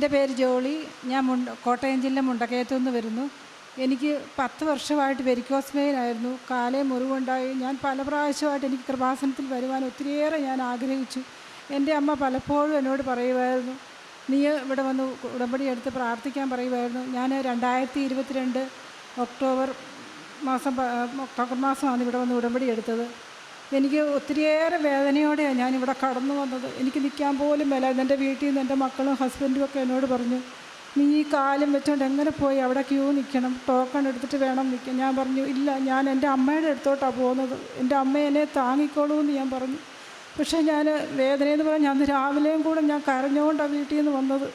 എന്റെ പേര് ജോളി. ഞാൻ മുണ്ട കോട്ടയം ജില്ല മുണ്ടക്കയത്തു നിന്ന് വരുന്നു. എനിക്ക് പത്ത് വർഷമായിട്ട് വെരിക്കോസ് വെയിനായിരുന്നു കാലേ മുറിവുണ്ടായി. ഞാൻ പല പ്രാവശ്യമായിട്ട് എനിക്ക് കൃപാസനത്തിൽ വരുവാൻ ഒത്തിരിയേറെ ഞാൻ ആഗ്രഹിച്ചു. എന്റെ അമ്മ പലപ്പോഴും എന്നോട് പറയുമായിരുന്നു. നീ ഇവിടെ വന്ന് ഉടമ്പടി എടുത്ത് പ്രാർത്ഥിക്കാൻ പറയുമായിരുന്നു. ഞാൻ രണ്ടായിരത്തി ഇരുപത്തിരണ്ട് ഒക്ടോബർ മാസം ഒക്ടോബർ മാസമാണ് ഇവിടെ വന്ന് ഉടമ്പടി എടുത്തത്. എനിക്ക് ഒത്തിരിയേറെ വേദനയോടെയാണ് ഞാനിവിടെ കടന്നു വന്നത്. എനിക്ക് നിൽക്കാൻ പോലും വില എന്റെ വീട്ടിൽ നിന്ന് എന്റെ മക്കളും ഹസ്ബൻഡും ഒക്കെ എന്നോട് പറഞ്ഞു നീ ഈ കാലം വെച്ചോണ്ട് എങ്ങനെ പോയി? അവിടെ ക്യൂ നിൽക്കണം. ടോക്കൺ എടുത്തിട്ട് വേണം നിൽക്കാൻ. ഞാൻ പറഞ്ഞു ഇല്ല ഞാൻ എന്റെ അമ്മയുടെ അടുത്തോട്ടാണ് പോകുന്നത്. എന്റെ അമ്മ എന്നെ താങ്ങിക്കോളൂ എന്ന് ഞാൻ പറഞ്ഞു. പക്ഷേ ഞാൻ വേദനയെന്ന് പറഞ്ഞാൽ അന്ന് രാവിലെയും കൂടെ ഞാൻ കരഞ്ഞുകൊണ്ടാണ് വീട്ടിൽ നിന്ന് വന്നത്.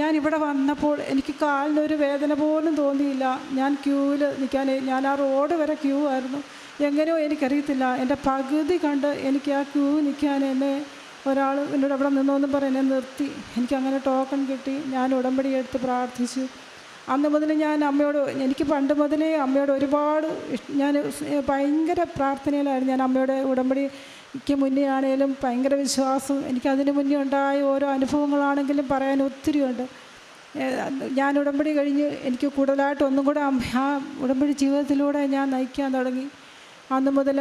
ഞാൻ ഇവിടെ വന്നപ്പോൾ എനിക്ക് കാലിനൊരു വേദന പോലും തോന്നിയില്ല. ഞാൻ ക്യൂവിൽ നിൽക്കാൻ ഞാൻ ആ റോഡ് വരെ ക്യൂ ആയിരുന്നു. എങ്ങനെയോ എനിക്കറിയത്തില്ല. എന്റെ പകുതി കണ്ട് എനിക്ക് ആ ക്യൂ നിൽക്കാൻ എന്നെ ഒരാൾ എന്നോട് അവിടെ നിന്നോന്നും പറഞ്ഞ് എന്നെ നിർത്തി. എനിക്കങ്ങനെ ടോക്കൺ കിട്ടി. ഞാൻ ഉടമ്പടി എടുത്ത് പ്രാർത്ഥിച്ചു. അന്ന് മുതൽ ഞാൻ അമ്മയോട് എനിക്ക് പണ്ട് മുതലേ അമ്മയോട് ഒരുപാട് ഞാൻ ഭയങ്കര പ്രാർത്ഥനയിലായിരുന്നു. ഞാൻ അമ്മയുടെ ഉടമ്പടിക്ക് മുന്നേ ആണെങ്കിലും ഭയങ്കര വിശ്വാസം. എനിക്കതിന് മുന്നേ ഉണ്ടായ ഓരോ അനുഭവങ്ങളാണെങ്കിലും പറയാൻ ഒത്തിരിയുണ്ട് ഞാൻ ഉടമ്പടി കഴിഞ്ഞ് എനിക്ക് കൂടുതലായിട്ട് ഒന്നും കൂടെ ആ ഉടമ്പടി ജീവിതത്തിലൂടെ ഞാൻ നയിക്കാൻ തുടങ്ങി. അന്ന് മുതൽ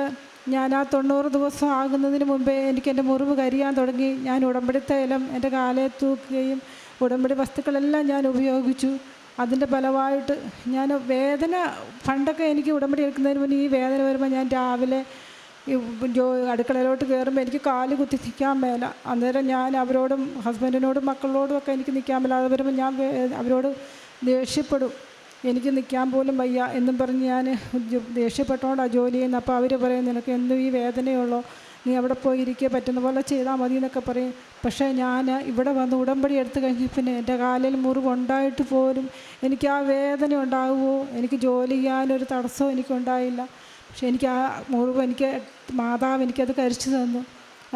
ഞാൻ ആ തൊണ്ണൂറ് ദിവസം ആകുന്നതിന് മുമ്പേ എനിക്ക് എന്റെ മുറിവ് കരിയാൻ തുടങ്ങി. ഞാൻ ഉടമ്പടി ഇലം എന്റെ കാലേ തൂക്കുകയും ഉടമ്പടി വസ്തുക്കളെല്ലാം ഞാൻ ഉപയോഗിച്ചു. അതിന്റെ ഫലമായിട്ട് ഞാൻ വേദന പണ്ടൊക്കെ എനിക്ക് ഉടമ്പടി എടുക്കുന്നതിന് മുന്നേ ഈ വേദന വരുമ്പോൾ ഞാൻ രാവിലെ അടുക്കളയിലോട്ട് കയറുമ്പോൾ എനിക്ക് കാൽ കുത്തി നിൽക്കാൻ മേല. അന്നേരം ഞാൻ അവരോടും ഹസ്ബൻഡിനോടും മക്കളോടും ഒക്കെ എനിക്ക് നിൽക്കാൻ മേല. അത് വരുമ്പോൾ ഞാൻ അവരോട് ദേഷ്യപ്പെടും. എനിക്ക് നിൽക്കാൻ പോലും വയ്യ എന്നും പറഞ്ഞ് ഞാൻ ദേഷ്യപ്പെട്ടുകൊണ്ടാണ് ജോലി ചെയ്യുന്നത് അപ്പോൾ അവർ പറയും നിനക്ക് എന്തും ഈ വേദനയുള്ളോ. നീ അവിടെ പോയി ഇരിക്കുക പറ്റുന്ന പോലെ ചെയ്താൽ മതി എന്നൊക്കെ പറയും. പക്ഷേ ഞാൻ ഇവിടെ വന്ന് ഉടമ്പടി എടുത്തു കഴിഞ്ഞ പിന്നെ എന്റെ കാലിൽ മുറിവുണ്ടായിട്ട് പോലും എനിക്ക് ആ വേദന ഉണ്ടാകുമോ എനിക്ക് ജോലി ചെയ്യാനൊരു തടസ്സവും എനിക്കുണ്ടായില്ല. പക്ഷെ എനിക്ക് ആ മുറിവ് എനിക്ക് മാതാവ് എനിക്കത് കരിച്ചു തന്നു.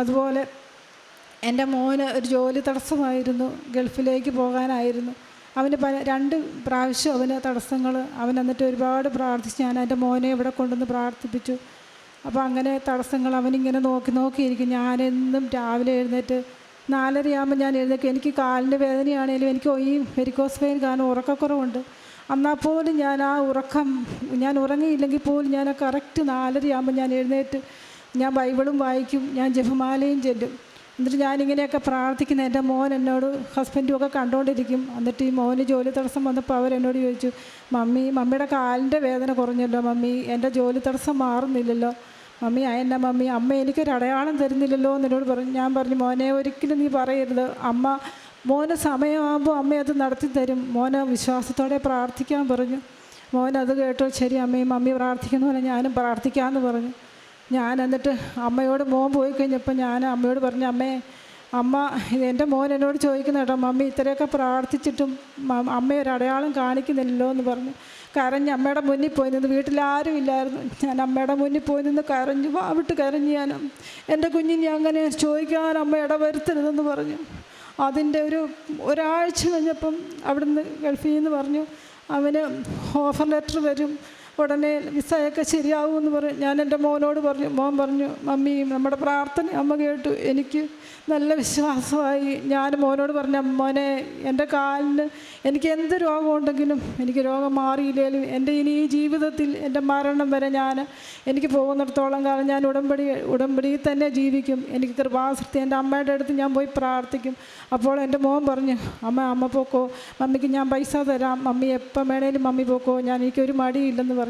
അതുപോലെ എന്റെ മോന് ഒരു ജോലി തടസ്സമായിരുന്നു. ഗൾഫിലേക്ക് പോകാനായിരുന്നു. അവന് പല രണ്ട് പ്രാവശ്യം അവന് തടസ്സങ്ങൾ അവൻ എന്നിട്ട് ഒരുപാട് പ്രാർത്ഥിച്ചു. ഞാൻ എന്റെ മോനെ ഇവിടെ കൊണ്ടുവന്ന് പ്രാർത്ഥിപ്പിച്ചു. അപ്പോൾ അങ്ങനെ തടസ്സങ്ങൾ അവനിങ്ങനെ നോക്കി നോക്കിയിരിക്കും ഞാനെന്നും രാവിലെ എഴുന്നേറ്റ് നാലരയാകുമ്പോൾ ഞാൻ എഴുന്നേക്കും എനിക്ക് കാലിന്റെ വേദനയാണെങ്കിലും എനിക്ക് ഈ വെരിക്കോസ് പെയിൻ കാരണം ഉറക്കക്കുറവുണ്ട്. എന്നാൽ പോലും ഞാൻ ആ ഉറക്കം ഞാൻ ഉറങ്ങിയില്ലെങ്കിൽ പോലും ഞാൻ കറക്റ്റ് നാലരയാകുമ്പോൾ ഞാൻ എഴുന്നേറ്റ് ഞാൻ ബൈബിളും വായിക്കും. ഞാൻ ജപമാലയും ചെല്ലും. എന്നിട്ട് ഞാനിങ്ങനെയൊക്കെ പ്രാർത്ഥിക്കുന്ന എന്റെ മോൻ എന്നോട് ഹസ്ബൻഡും ഒക്കെ കണ്ടുകൊണ്ടിരിക്കും എന്നിട്ട് ഈ മോന് ജോലി തടസ്സം വന്നപ്പോൾ അവരെന്നോട് ചോദിച്ചു മമ്മി മമ്മിയുടെ കാലിന്റെ വേദന കുറഞ്ഞല്ലോ മമ്മി എന്റെ ജോലി തടസ്സം മാറുന്നില്ലല്ലോ. മമ്മി എന്റെ മമ്മി അമ്മ എനിക്കൊരു അടയാളം തരുന്നില്ലല്ലോ എന്ന് എന്നോട് പറഞ്ഞു. ഞാൻ പറഞ്ഞു മോനെ ഒരിക്കലും നീ പറയരുത്. അമ്മ മോന് സമയമാകുമ്പോൾ അമ്മ അത് നടത്തി തരും. മോന് വിശ്വാസത്തോടെ പ്രാർത്ഥിക്കാൻ പറഞ്ഞു. മോനത് കേട്ടോ. ശരി അമ്മയും മമ്മി പ്രാർത്ഥിക്കുന്ന പോലെ ഞാനും പ്രാർത്ഥിക്കാമെന്ന് പറഞ്ഞു. ഞാൻ എന്നിട്ട് അമ്മയോട് മോൻ പോയി കഴിഞ്ഞപ്പോൾ ഞാൻ അമ്മയോട് പറഞ്ഞു അമ്മേ അമ്മ എന്റെ മോൻ എന്നോട് ചോദിക്കുന്ന കേട്ടോ മമ്മി ഇത്രയൊക്കെ പ്രാർത്ഥിച്ചിട്ടും അമ്മ ഒരു അടയാളം കാണിക്കുന്നില്ലല്ലോ എന്ന് പറഞ്ഞു. കരഞ്ഞ് അമ്മയുടെ മുന്നിൽ പോയി നിന്ന് വീട്ടിലാരും ഇല്ലായിരുന്നു. ഞാൻ അമ്മയുടെ മുന്നിൽ പോയി നിന്ന് കരഞ്ഞു വാവിട്ട് കരഞ്ഞു ഞാൻ. എന്റെ കുഞ്ഞിനെ അങ്ങനെ ചോദിക്കാൻ അമ്മ ഇടവരുത്തരുതെന്ന് പറഞ്ഞു. അതിന്റെ ഒരു ഒരാഴ്ച കഴിഞ്ഞപ്പം അവിടുന്ന് ഗൾഫിൽ നിന്ന് പറഞ്ഞു അവന് ഓഫർ ലെറ്റർ വരും. ഉടനെ വിസയൊക്കെ ശരിയാവുമെന്ന് പറഞ്ഞു ഞാൻ എന്റെ മോനോട് പറഞ്ഞു മോൻ പറഞ്ഞു മമ്മി നമ്മുടെ പ്രാർത്ഥന അമ്മ കേട്ടു. എനിക്ക് നല്ല വിശ്വാസമായി. ഞാൻ മോനോട് പറഞ്ഞു മോനെ എന്റെ കാലിന് എനിക്ക് എന്ത് രോഗമുണ്ടെങ്കിലും എനിക്ക് രോഗം മാറിയില്ലെങ്കിലും എന്റെ ഇനി ഈ ജീവിതത്തിൽ എന്റെ മരണം വരെ ഞാൻ എനിക്ക് പോകുന്നിടത്തോളം കാലം ഞാൻ ഉടമ്പടി ഉടമ്പടിയിൽ തന്നെ ജീവിക്കും. എനിക്ക് കൃപാസൃത്തി എന്റെ അമ്മയുടെ അടുത്ത് ഞാൻ പോയി പ്രാർത്ഥിക്കും. അപ്പോൾ എന്റെ മോൻ പറഞ്ഞു അമ്മ അമ്മ പോക്കോ. മമ്മിക്ക് ഞാൻ പൈസ തരാം. മമ്മി എപ്പം വേണേലും മമ്മി പോക്കോ. ഞാൻ എനിക്കൊരു മടിയില്ലെന്ന് പറഞ്ഞു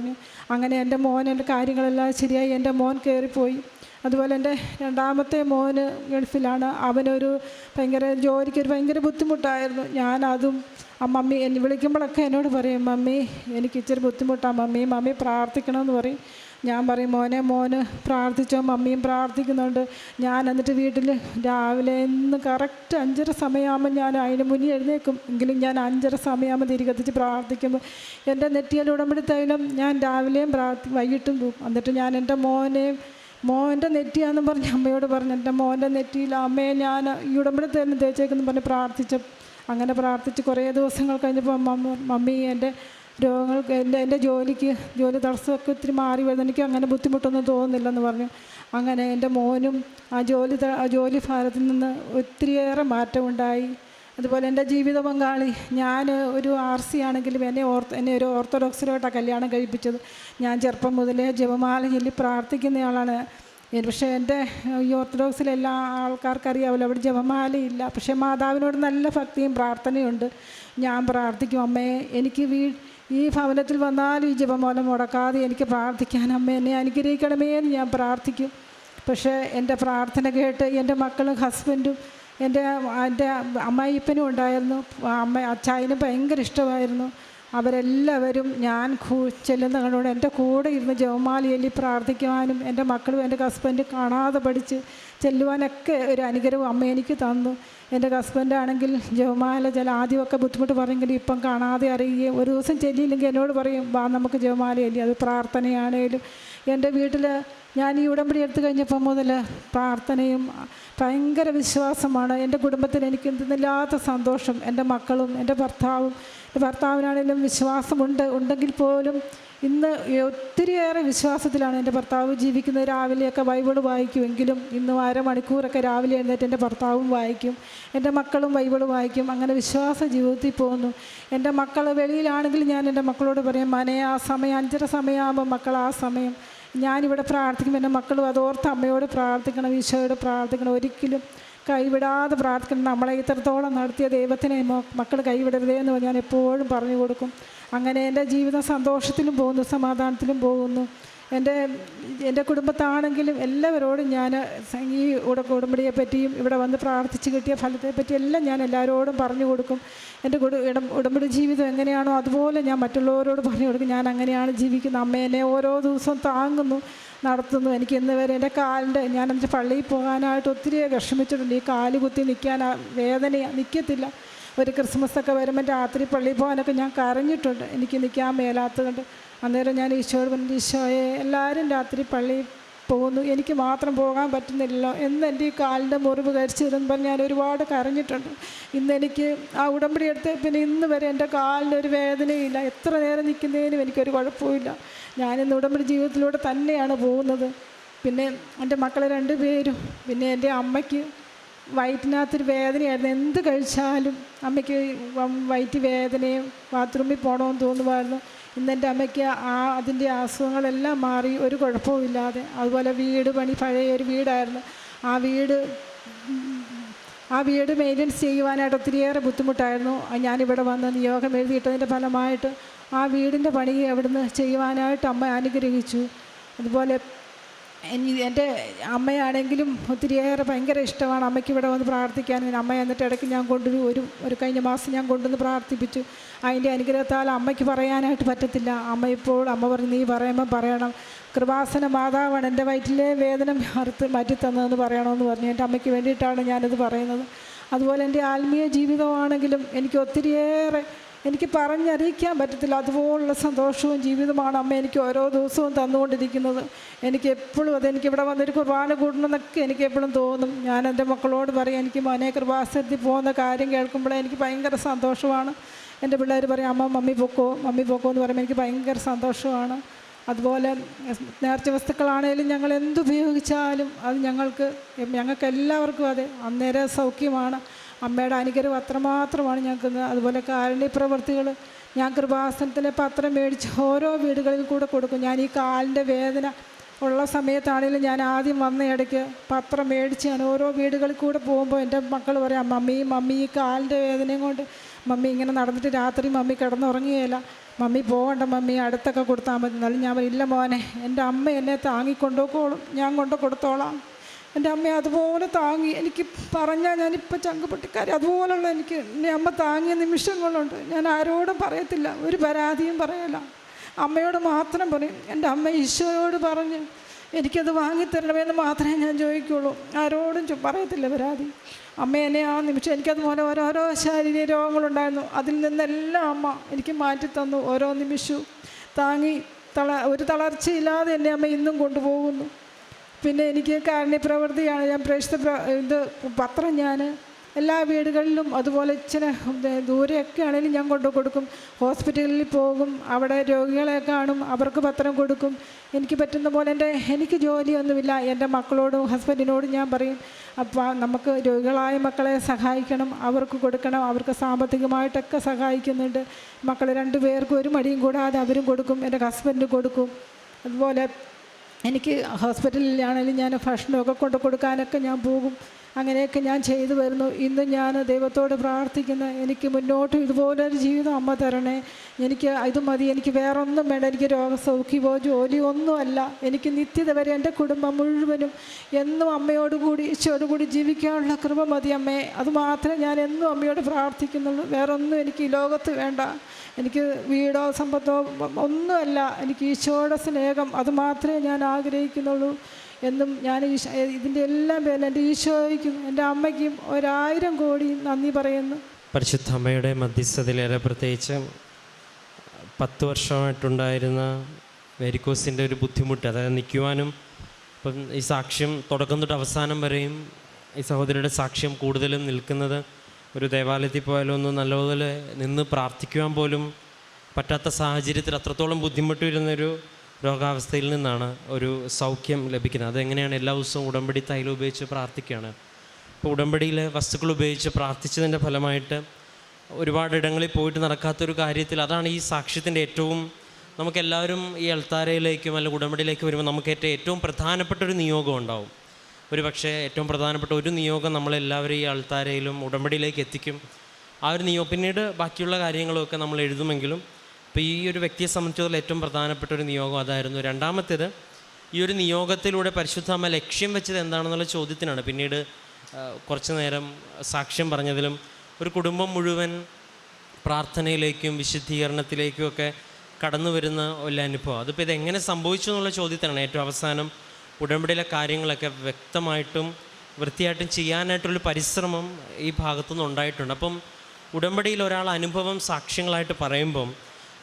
അങ്ങനെ എന്റെ മോൻ എന്റെ കാര്യങ്ങളെല്ലാം ശരിയായി. എന്റെ മോൻ കയറിപ്പോയി. അതുപോലെ എന്റെ രണ്ടാമത്തെ മോന് ഗൾഫിലാണ്. അവനൊരു ഭയങ്കര ജോലിക്കൊരു ഭയങ്കര ബുദ്ധിമുട്ടായിരുന്നു. ഞാനതും ആ മമ്മി എന്നെ വിളിക്കുമ്പോഴൊക്കെ എന്നോട് പറയും മമ്മി എനിക്ക് ഇച്ചിരി ബുദ്ധിമുട്ടാണ് മമ്മി. മമ്മി പ്രാർത്ഥിക്കണമെന്ന് പറയും. ഞാൻ പറയും മോനെ മോന് പ്രാർത്ഥിച്ചോ മമ്മിയും പ്രാർത്ഥിക്കുന്നുണ്ട്. ഞാൻ എന്നിട്ട് വീട്ടിൽ രാവിലെ ഇന്ന് കറക്റ്റ് അഞ്ചര സമയമാകുമ്പോൾ ഞാൻ അതിന് മുന്നേ എഴുന്നേക്കും എങ്കിലും ഞാൻ അഞ്ചര സമയമാകുമ്പോൾ തിരികത്തിച്ച് പ്രാർത്ഥിക്കുമ്പോൾ എന്റെ നെറ്റിയിൽ ഉടമ്പടി തൈലം ഞാൻ രാവിലെയും പ്രാർത്ഥി വൈകിട്ടും പോകും എന്നിട്ട് ഞാൻ എന്റെ മോനെയും മോന്റെ നെറ്റിയാന്ന് പറഞ്ഞ് അമ്മയോട് പറഞ്ഞു എന്റെ മോന്റെ നെറ്റിയിൽ അമ്മയെ ഞാൻ ഈ ഉടമ്പടി തന്നെ തേച്ചേക്കെന്ന് പറഞ്ഞ് പ്രാർത്ഥിച്ചു. അങ്ങനെ പ്രാർത്ഥിച്ച് കുറേ ദിവസങ്ങൾ കഴിഞ്ഞപ്പോൾ മമ്മി എന്റെ രോഗങ്ങൾക്ക് എന്റെ എന്റെ ജോലിക്ക് ജോലി തടസ്സമൊക്കെ ഒത്തിരി മാറി വരുന്നു. എനിക്ക് അങ്ങനെ ബുദ്ധിമുട്ടൊന്നും തോന്നുന്നില്ലെന്ന് പറഞ്ഞു. അങ്ങനെ എന്റെ മോനും ആ ജോലി ആ ജോലി ഭാരത്തിൽ നിന്ന് ഒത്തിരിയേറെ മാറ്റമുണ്ടായി. അതുപോലെ എന്റെ ജീവിത പങ്കാളി ഞാൻ ഒരു ആർ സി ആണെങ്കിലും എന്നെ ഓർത്ത് എന്നെ ഒരു ഓർത്തഡോക്സിലോട്ടാണ് കല്യാണം കഴിപ്പിച്ചത്. ഞാൻ ചെറുപ്പം മുതലേ ജപമാല ചൊല്ലി പ്രാർത്ഥിക്കുന്നയാളാണ് പക്ഷേ എന്റെ ഈ ഓർത്തഡോക്സിലെ എല്ലാ ആൾക്കാർക്കും അവിടെ ജപമാലയില്ല. പക്ഷേ മാതാവിനോട് നല്ല ഭക്തിയും പ്രാർത്ഥനയുണ്ട്. ഞാൻ പ്രാർത്ഥിക്കും അമ്മയെ എനിക്ക് വീ ഈ ഭവനത്തിൽ വന്നാലും ഈ ജപമാല മുടക്കാതെ എനിക്ക് പ്രാർത്ഥിക്കാൻ അമ്മ എന്നെ അനുഗ്രഹിക്കണമേ എന്ന് ഞാൻ പ്രാർത്ഥിക്കും. പക്ഷേ എന്റെ പ്രാർത്ഥന കേട്ട് എന്റെ മക്കളും ഹസ്ബൻഡും എന്റെ എന്റെ അമ്മായിപ്പനും ഉണ്ടായിരുന്നു. അമ്മ അച്ചായനും ഭയങ്കര ഇഷ്ടമായിരുന്നു. അവരെല്ലാവരും ഞാൻ ചെല്ലുന്ന കണ്ടുകൊണ്ട് എന്റെ കൂടെ ഇരുന്ന് ജവമാല ചൊല്ലി പ്രാർത്ഥിക്കുവാനും എന്റെ മക്കളും എന്റെ ഹസ്ബൻഡും കാണാതെ പഠിച്ച് ചെല്ലുവാനൊക്കെ ഒരു അനുഗ്രഹം അമ്മ എനിക്ക് തന്നു. എന്റെ ഹസ്ബൻഡാണെങ്കിൽ ജവമാല ചില ആദ്യമൊക്കെ ബുദ്ധിമുട്ട് പറയെങ്കിലും ഇപ്പം കാണാതെ അറിയുകയും ഒരു ദിവസം ചെല്ലിയില്ലെങ്കിൽ എന്നോട് പറയും വാ നമുക്ക് ജവമാല ചൊല്ലി അത് പ്രാർത്ഥനയാണേലും. എന്റെ വീട്ടിൽ ഞാൻ ഈ ഉടമ്പടി എടുത്തു കഴിഞ്ഞപ്പോൾ മുതൽ പ്രാർത്ഥനയും ഭയങ്കര വിശ്വാസമാണ്. എന്റെ കുടുംബത്തിൽ എനിക്ക് എന്തെന്നില്ലാത്ത സന്തോഷം. എന്റെ മക്കളും എന്റെ ഭർത്താവും ഭർത്താവിനാണെങ്കിലും വിശ്വാസമുണ്ട് ഉണ്ടെങ്കിൽ പോലും ഇന്ന് ഒത്തിരിയേറെ വിശ്വാസത്തിലാണ് എന്റെ ഭർത്താവ് ജീവിക്കുന്നത്. രാവിലെയൊക്കെ ബൈബിൾ വായിക്കുമെങ്കിലും ഇന്ന് അരമണിക്കൂറൊക്കെ രാവിലെ എഴുന്നേറ്റ് എന്റെ ഭർത്താവും വായിക്കും എന്റെ മക്കളും ബൈബിൾ വായിക്കും. അങ്ങനെ വിശ്വാസ ജീവിതത്തിൽ പോകുന്നു. എന്റെ മക്കൾ വെളിയിലാണെങ്കിൽ ഞാൻ എന്റെ മക്കളോട് പറയും മനെ ആ സമയം അഞ്ചര സമയമാകുമ്പോൾ മക്കൾ ആ സമയം ഞാനിവിടെ പ്രാർത്ഥിക്കും. എന്റെ മക്കളും അതോർത്ത് അമ്മയോട് പ്രാർത്ഥിക്കണം ഈശോയോട് പ്രാർത്ഥിക്കണം. ഒരിക്കലും കൈവിടാതെ പ്രാർത്ഥിക്കണം. നമ്മളെ ഇത്രത്തോളം നടത്തിയ ദൈവത്തിനെ മക്കൾ കൈവിടരുതേ എന്ന് ഞാൻ എപ്പോഴും പറഞ്ഞു കൊടുക്കും. അങ്ങനെ എന്റെ ജീവിതം സന്തോഷത്തിലും പോകുന്നു സമാധാനത്തിലും പോകുന്നു. എന്റെ എന്റെ കുടുംബത്താണെങ്കിലും എല്ലാവരോടും ഞാൻ ഈ ഉട ഉടമ്പടിയെ പറ്റിയും ഇവിടെ വന്ന് പ്രാർത്ഥിച്ച് കിട്ടിയ ഫലത്തെ പറ്റി എല്ലാം ഞാൻ എല്ലാവരോടും പറഞ്ഞു കൊടുക്കും. എന്റെ കുടു ഉടമ്പടി ജീവിതം എങ്ങനെയാണോ അതുപോലെ ഞാൻ മറ്റുള്ളവരോട് പറഞ്ഞു കൊടുക്കും. ഞാൻ അങ്ങനെയാണ് ജീവിക്കുന്നത്. അമ്മ എന്നെ ഓരോ ദിവസവും താങ്ങുന്നു. നടത്തുന്നു. എനിക്ക് ഇന്ന് വരെ എന്റെ കാലിന്റെ ഞാൻ എന്റെ പള്ളിയിൽ പോകാനായിട്ട് ഒത്തിരി വിഷമിച്ചിട്ടുണ്ട്. ഈ കാൽ കുത്തി നിൽക്കാൻ വേദന നിൽക്കത്തില്ല. ഒരു ക്രിസ്മസ് ഒക്കെ വരുമ്പോൾ രാത്രി പള്ളിയിൽ പോകാനൊക്കെ ഞാൻ കരഞ്ഞിട്ടുണ്ട്. എനിക്ക് നിൽക്കാൻ മേലാത്തതുകൊണ്ട്. അന്നേരം ഞാൻ ഈശോയോട് പറഞ്ഞു ഈശോയെ എല്ലാവരും രാത്രി പള്ളിയിൽ പോകുന്നു. എനിക്ക് മാത്രം പോകാൻ പറ്റുന്നില്ലല്ലോ എന്ന് എന്റെ ഈ കാലിന്റെ മുറിവ് കരിച്ചു തരുമ്പോൾ ഞാൻ ഒരുപാട് കരഞ്ഞിട്ടുണ്ട്. ഇന്ന് എനിക്ക് ആ ഉടമ്പടി എടുത്ത് പിന്നെ ഇന്ന് വരെ എന്റെ കാലിനൊരു ഒരു വേദനയില്ല എത്ര നേരം നിൽക്കുന്നതിനും എനിക്കൊരു കുഴപ്പമില്ല ഞാനിന്ന് ഉടമ്പടി ജീവിതത്തിലൂടെ തന്നെയാണ് പോകുന്നത്. പിന്നെ എന്റെ മക്കളെ രണ്ട് പേരും പിന്നെ എന്റെ അമ്മയ്ക്ക് വയറ്റിനകത്തൊരു വേദനയായിരുന്നു. എന്ത് കഴിച്ചാലും അമ്മയ്ക്ക് വയറ്റ് വേദനയും ബാത്റൂമിൽ പോകണമെന്ന് തോന്നുമായിരുന്നു. ഇന്ന് എന്റെ അമ്മയ്ക്ക് ആ അതിന്റെ അസുഖങ്ങളെല്ലാം മാറി ഒരു കുഴപ്പവും ഇല്ലാതെ. അതുപോലെ വീട് പണി പഴയ ഒരു വീടായിരുന്നു. ആ വീട് ആ വീട് മെയിന്റെനൻസ് ചെയ്യുവാനായിട്ട് ഒത്തിരിയേറെ ബുദ്ധിമുട്ടായിരുന്നു. ഞാനിവിടെ വന്ന് നിയോഗം എഴുതിയിട്ടതിന്റെ ഫലമായിട്ട് ആ വീടിന്റെ പണി അവിടുന്ന് ചെയ്യുവാനായിട്ട് അമ്മ അനുഗ്രഹിച്ചു. അതുപോലെ എന്റെ അമ്മയാണെങ്കിലും ഒത്തിരിയേറെ ഭയങ്കര ഇഷ്ടമാണ്. അമ്മയ്ക്ക് ഇവിടെ വന്ന് പ്രാർത്ഥിക്കാൻ. അമ്മ എന്നിട്ട് ഇടയ്ക്ക് ഞാൻ കൊണ്ടൊരു ഒരു ഒരു കഴിഞ്ഞ മാസം ഞാൻ കൊണ്ടുവന്ന് പ്രാർത്ഥിപ്പിച്ചു. അതിന്റെ അനുഗ്രഹത്താൽ അമ്മയ്ക്ക് പറയാനായിട്ട് പറ്റത്തില്ല. അമ്മ ഇപ്പോൾ അമ്മ പറഞ്ഞു നീ പറയുമ്പോൾ പറയണം. കൃപാസന മാതാവാണ് എന്റെ വയറ്റിലെ വേദന മാറ്റി തന്നതെന്ന് പറയണമെന്ന് പറഞ്ഞു. എന്റെ അമ്മയ്ക്ക് വേണ്ടിയിട്ടാണ് ഞാനത് പറയുന്നത്. അതുപോലെ എന്റെ ആത്മീയ ജീവിതമാണെങ്കിലും എനിക്ക് ഒത്തിരിയേറെ എനിക്ക് പറഞ്ഞറിയിക്കാൻ പറ്റത്തില്ല. അതുപോലുള്ള സന്തോഷവും ജീവിതമാണ് അമ്മ എനിക്ക് ഓരോ ദിവസവും തന്നുകൊണ്ടിരിക്കുന്നത്. എനിക്ക് എപ്പോഴും അത് എനിക്ക് ഇവിടെ വന്നൊരു കുർബാന കൂടണമെന്നൊക്കെ എനിക്ക് എപ്പോഴും തോന്നും. ഞാൻ എന്റെ മക്കളോട് പറയും എനിക്ക് മോനെ കൃപാസനത്തിൽ പോകുന്ന കാര്യം കേൾക്കുമ്പോഴേ എനിക്ക് ഭയങ്കര സന്തോഷമാണ്. എന്റെ പിള്ളേർ പറയും അമ്മ മമ്മി പൊക്കോ? മമ്മി പൊക്കോ? എന്ന് പറയുമ്പോൾ എനിക്ക് ഭയങ്കര സന്തോഷമാണ്. അതുപോലെ നേർച്ച വസ്തുക്കളാണേലും ഞങ്ങൾ എന്തുപയോഗിച്ചാലും അത് ഞങ്ങൾക്ക് ഞങ്ങൾക്ക് എല്ലാവർക്കും അതെ അന്നേരം സൗഖ്യമാണ്. അമ്മയുടെ അനുഗ്രഹം അത്രമാത്രമാണ് ഞങ്ങൾക്ക് അതുപോലെ കാലിന്റെ പ്രവൃത്തികൾ ഞാൻ കൃപാസനത്തിലെ പത്രം മേടിച്ച് ഓരോ വീടുകളിൽ കൂടെ കൊടുക്കും. ഞാൻ ഈ കാലിന്റെ വേദന ഉള്ള സമയത്താണെങ്കിലും ഞാൻ ആദ്യം വന്ന ഇടയ്ക്ക് പത്രം മേടിച്ച് ഞാൻ ഓരോ വീടുകളിൽ കൂടെ പോകുമ്പോൾ എന്റെ മക്കൾ പറയാം മമ്മി മമ്മി ഈ കാലിന്റെ വേദനയും കൊണ്ട് മമ്മി ഇങ്ങനെ നടന്നിട്ട് രാത്രി മമ്മി കിടന്നുറങ്ങിയല്ല മമ്മി പോകണ്ട മമ്മി അടുത്തൊക്കെ കൊടുത്താൽ മതി. എന്നാലും ഞാൻ ഇല്ല മോനെ എന്റെ അമ്മ എന്നെ താങ്ങിക്കൊണ്ടുപോക്കോളും ഞാൻ കൊണ്ട് കൊടുത്തോളാം. എന്റെ അമ്മ അതുപോലെ താങ്ങി. എനിക്ക് പറഞ്ഞാൽ ഞാനിപ്പോൾ ചങ്കുപൊട്ടിക്കാരി. അതുപോലുള്ള എനിക്ക് എന്റെ അമ്മ താങ്ങിയ നിമിഷങ്ങളുണ്ട്. ഞാൻ ആരോടും പറയത്തില്ല. ഒരു പരാതിയും പറയല അമ്മയോട് മാത്രം പറയും. എന്റെ അമ്മ ഈശോയോട് പറഞ്ഞ് എനിക്കത് വാങ്ങിത്തരണമെന്ന് മാത്രമേ ഞാൻ ചോദിക്കുള്ളൂ. ആരോടും പറയത്തില്ല പരാതി. അമ്മ എന്നെ ആ നിമിഷം എനിക്കതുപോലെ ഓരോരോ ശാരീരിക രോഗങ്ങളുണ്ടായിരുന്നു. അതിൽ നിന്നെല്ലാം അമ്മ എനിക്ക് മാറ്റി തന്നു. ഓരോ നിമിഷവും താങ്ങി തള ഒരു തളർച്ചയില്ലാതെ എന്നെ അമ്മ ഇന്നും കൊണ്ടുപോകുന്നു. പിന്നെ എനിക്ക് കാരുണ്യ പ്രവൃത്തിയാണ്. ഞാൻ പ്രേക്ഷിത പ്ര ഇത് പത്രം ഞാൻ എല്ലാ വീടുകളിലും അതുപോലെ ഇച്ചിരി ദൂരെയൊക്കെ ആണെങ്കിലും ഞാൻ കൊണ്ടു കൊടുക്കും. ഹോസ്പിറ്റലിൽ പോകും അവിടെ രോഗികളെ കാണും അവർക്ക് പത്രം കൊടുക്കും. എനിക്ക് പറ്റുന്ന പോലെ എന്റെ എനിക്ക് ജോലിയൊന്നുമില്ല. എന്റെ മക്കളോടും ഹസ്ബൻഡിനോടും ഞാൻ പറയും അപ്പോൾ നമുക്ക് രോഗികളായ മക്കളെ സഹായിക്കണം അവർക്ക് കൊടുക്കണം അവർക്ക് സാമ്പത്തികമായിട്ടൊക്കെ സഹായിക്കുന്നുണ്ട്. മക്കൾ രണ്ടു പേർക്കും ഒരു മടിയും കൂടാതെ അവരും കൊടുക്കും എന്റെ ഹസ്ബൻഡ് കൊടുക്കും. അതുപോലെ എനിക്ക് ഹോസ്പിറ്റലിലാണെങ്കിലും ഞാൻ ഭക്ഷണമൊക്കെ കൊണ്ട് കൊടുക്കാനൊക്കെ ഞാൻ പോകും. അങ്ങനെയൊക്കെ ഞാൻ ചെയ്തു വരുന്നു. ഇന്ന് ഞാൻ ദൈവത്തോട് പ്രാർത്ഥിക്കുന്ന എനിക്ക് മുന്നോട്ട് ഇതുപോലൊരു ജീവിതം അമ്മ തരണേ. എനിക്ക് ഇത് മതി. എനിക്ക് വേറെ ഒന്നും വേണ്ട. എനിക്ക് രോഗസൗഖ്യമോ ജോലിയോ ഒന്നുമല്ല. എനിക്ക് നിത്യത വരെ എന്റെ കുടുംബം മുഴുവനും എന്നും അമ്മയോടുകൂടി ഈശോടുകൂടി ജീവിക്കാനുള്ള കൃപ മതി അമ്മേ. അതുമാത്രമേ ഞാൻ എന്നും അമ്മയോട് പ്രാർത്ഥിക്കുന്നുള്ളൂ. വേറെ ഒന്നും എനിക്ക് ഈ ലോകത്ത് വേണ്ട. എനിക്ക് വീടോ സമ്പത്തോ ഒന്നുമല്ല. എനിക്ക് ഈശോയുടെ സ്നേഹം അതുമാത്രമേ ഞാൻ ആഗ്രഹിക്കുന്നുള്ളൂ. എന്നും ഞാൻ ഇതിന്റെ എല്ലാം പേരിൽ എന്റെ ഈശോയ്ക്കും എന്റെ അമ്മയ്ക്കും ഒരായിരം കോടി നന്ദി പറയുന്നു. പരിശുദ്ധ അമ്മയുടെ മധ്യസ്ഥതയിലേറെ പ്രത്യേകിച്ച് പത്ത് വർഷമായിട്ടുണ്ടായിരുന്ന വെരിക്കോസിന്റെ ഒരു ബുദ്ധിമുട്ട് അതായത് നിൽക്കുവാനും ഇപ്പം ഈ സാക്ഷ്യം തുടക്കം തൊട്ട് അവസാനം വരെയും ഈ സഹോദരിയുടെ സാക്ഷ്യം കൂടുതലും നിൽക്കുന്നത് ഒരു ദേവാലയത്തിൽ പോയാലും ഒന്ന് നല്ലപോലെ നിന്ന് പ്രാർത്ഥിക്കുവാൻ പോലും പറ്റാത്ത സാഹചര്യത്തിൽ അത്രത്തോളം ബുദ്ധിമുട്ട് വരുന്നൊരു രോഗാവസ്ഥയിൽ നിന്നാണ് ഒരു സൗഖ്യം ലഭിക്കുന്നത്. അതെങ്ങനെയാണ് എല്ലാ ദിവസവും ഉടമ്പടി തൈലം ഉപയോഗിച്ച് പ്രാർത്ഥിക്കുകയാണ്? ഇപ്പോൾ ഉടമ്പടിയിലെ വസ്തുക്കൾ ഉപയോഗിച്ച് പ്രാർത്ഥിച്ചതിന്റെ ഫലമായിട്ട് ഒരുപാട് ഇടങ്ങളിൽ പോയിട്ട് നടക്കാത്തൊരു കാര്യത്തിൽ അതാണ് ഈ സാക്ഷ്യത്തിന്റെ ഏറ്റവും നമുക്കെല്ലാവരും ഈ അൾത്താരയിലേക്കും അല്ലെങ്കിൽ ഉടമ്പടിയിലേക്ക് വരുമ്പോൾ നമുക്ക് ഏറ്റവും ഏറ്റവും പ്രധാനപ്പെട്ട ഒരു നിയോഗം ഉണ്ടാവും. ഒരു പക്ഷേ ഏറ്റവും പ്രധാനപ്പെട്ട ഒരു നിയോഗം നമ്മളെല്ലാവരും ഈ അൾത്താരയിലും ഉടമ്പടിയിലേക്ക് എത്തിക്കും. ആ ഒരു നിയോഗം പിന്നീട് ബാക്കിയുള്ള കാര്യങ്ങളൊക്കെ നമ്മൾ എഴുതുമെങ്കിലും ഇപ്പോൾ ഈ ഒരു വ്യക്തിയെ സംബന്ധിച്ചിടത്തോളം ഏറ്റവും പ്രധാനപ്പെട്ട ഒരു നിയോഗം അതായിരുന്നു. രണ്ടാമത്തേത് ഈ ഒരു നിയോഗത്തിലൂടെ പരിശുദ്ധ അമ്മ ലക്ഷ്യം വെച്ചത് എന്താണെന്നുള്ള ചോദ്യത്തിനാണ്. പിന്നീട് കുറച്ച് നേരം സാക്ഷ്യം പറഞ്ഞതിലും ഒരു കുടുംബം മുഴുവൻ പ്രാർത്ഥനയിലേക്കും വിശുദ്ധീകരണത്തിലേക്കും ഒക്കെ കടന്നു വരുന്ന ഒരു അനുഭവം. അതിപ്പോൾ ഇതെങ്ങനെ സംഭവിച്ചു എന്നുള്ള ചോദ്യത്തിനാണ് ഏറ്റവും അവസാനം ഉടമ്പടിയിലെ കാര്യങ്ങളൊക്കെ വ്യക്തമായിട്ടും വൃത്തിയായിട്ടും ചെയ്യാനായിട്ടുള്ള പരിശ്രമം ഈ ഭാഗത്തുനിന്ന് ഉണ്ടായിട്ടുണ്ട് അപ്പം ഉടമ്പടിയിൽ ഒരാൾ അനുഭവം സാക്ഷ്യങ്ങളായിട്ട് പറയുമ്പം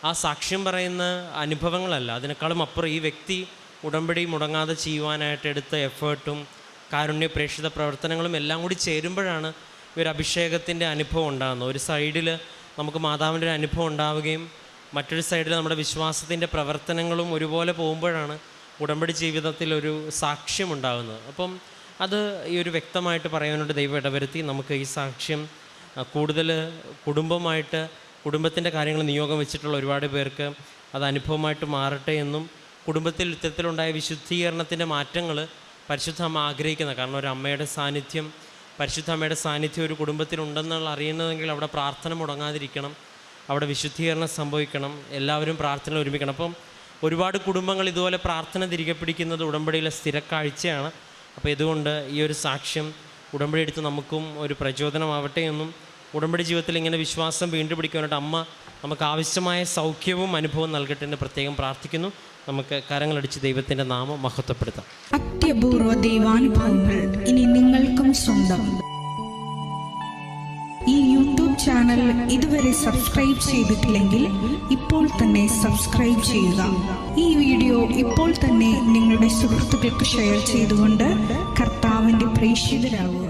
ആ സാക്ഷ്യം പറയുന്ന അനുഭവങ്ങളല്ല. അതിനേക്കാളും അപ്പുറം ഈ വ്യക്തി ഉടമ്പടി മുടങ്ങാതെ ചെയ്യുവാനായിട്ട് എടുത്ത എഫേർട്ടും കാരുണ്യ പ്രേക്ഷിത പ്രവർത്തനങ്ങളും എല്ലാം കൂടി ചേരുമ്പോഴാണ് ഒരു അഭിഷേകത്തിന്റെ അനുഭവം ഉണ്ടാകുന്നത്. ഒരു സൈഡിൽ നമുക്ക് മാതാവിന്റെ ഒരു അനുഭവം ഉണ്ടാവുകയും മറ്റൊരു സൈഡിൽ നമ്മുടെ വിശ്വാസത്തിന്റെ പ്രവർത്തനങ്ങളും ഒരുപോലെ പോകുമ്പോഴാണ് ഉടമ്പടി ജീവിതത്തിൽ ഒരു സാക്ഷ്യം ഉണ്ടാകുന്നത്. അപ്പം അത് ഈ ഒരു വ്യക്തമായിട്ട് പറയാനുണ്ട് ദൈവം ഇടവരുത്തി. നമുക്ക് ഈ സാക്ഷ്യം കൂടുതൽ കുടുംബമായിട്ട് കുടുംബത്തിന്റെ കാര്യങ്ങൾ നിയോഗം വെച്ചിട്ടുള്ള ഒരുപാട് പേർക്ക് അത് അനുഭവമായിട്ട് മാറട്ടെ എന്നും കുടുംബത്തിൽ ഇത്തരത്തിലുണ്ടായ വിശുദ്ധീകരണത്തിന്റെ മാറ്റങ്ങൾ പരിശുദ്ധ അമ്മ ആഗ്രഹിക്കുന്ന കാരണം ഒരു അമ്മയുടെ സാന്നിധ്യം പരിശുദ്ധ അമ്മയുടെ സാന്നിധ്യം ഒരു കുടുംബത്തിലുണ്ടെന്നുള്ള അറിയുന്നതെങ്കിൽ അവിടെ പ്രാർത്ഥന മുടങ്ങാതിരിക്കണം അവിടെ വിശുദ്ധീകരണം സംഭവിക്കണം എല്ലാവരും പ്രാർത്ഥന ഒരുമിക്കണം. അപ്പം ഒരുപാട് കുടുംബങ്ങൾ ഇതുപോലെ പ്രാർത്ഥന തിരികെ പിടിക്കുന്നത് ഉടമ്പടിയിലെ സ്ഥിരക്കാഴ്ചയാണ് അപ്പോൾ ഇതുകൊണ്ട് ഈ ഒരു സാക്ഷ്യം ഉടമ്പടി എടുത്ത് നമുക്കും ഒരു പ്രചോദനമാവട്ടെ എന്നും ഉടമ്പടി ജീവിതത്തിൽ ഇങ്ങനെ വിശ്വാസം വീണ്ടും പിടിക്കാനായിട്ട് അമ്മ നമുക്ക് ആവശ്യമായ സൗഖ്യവും അനുഭവവും നൽകട്ടെ എന്ന് പ്രത്യേകം പ്രാർത്ഥിക്കുന്നു. നമുക്ക് കരങ്ങളടിച്ച് ദൈവത്തിന്റെ നാമം മഹത്വപ്പെടുത്താം. അത്യപൂർവ ദൈവാനുഭവങ്ങൾ ഇനി നിങ്ങൾക്കും സ്വന്തം. ഈ യൂട്യൂബ് ചാനൽ ഇതുവരെ സബ്സ്ക്രൈബ് ചെയ്തിട്ടില്ലെങ്കിൽ ഇപ്പോൾ തന്നെ സബ്സ്ക്രൈബ് ചെയ്യുക. ഈ വീഡിയോ ഇപ്പോൾ തന്നെ നിങ്ങളുടെ സുഹൃത്തുക്കൾക്ക് ഷെയർ ചെയ്തുകൊണ്ട് കർത്താവിന്റെ പ്രേക്ഷിതരാകുക.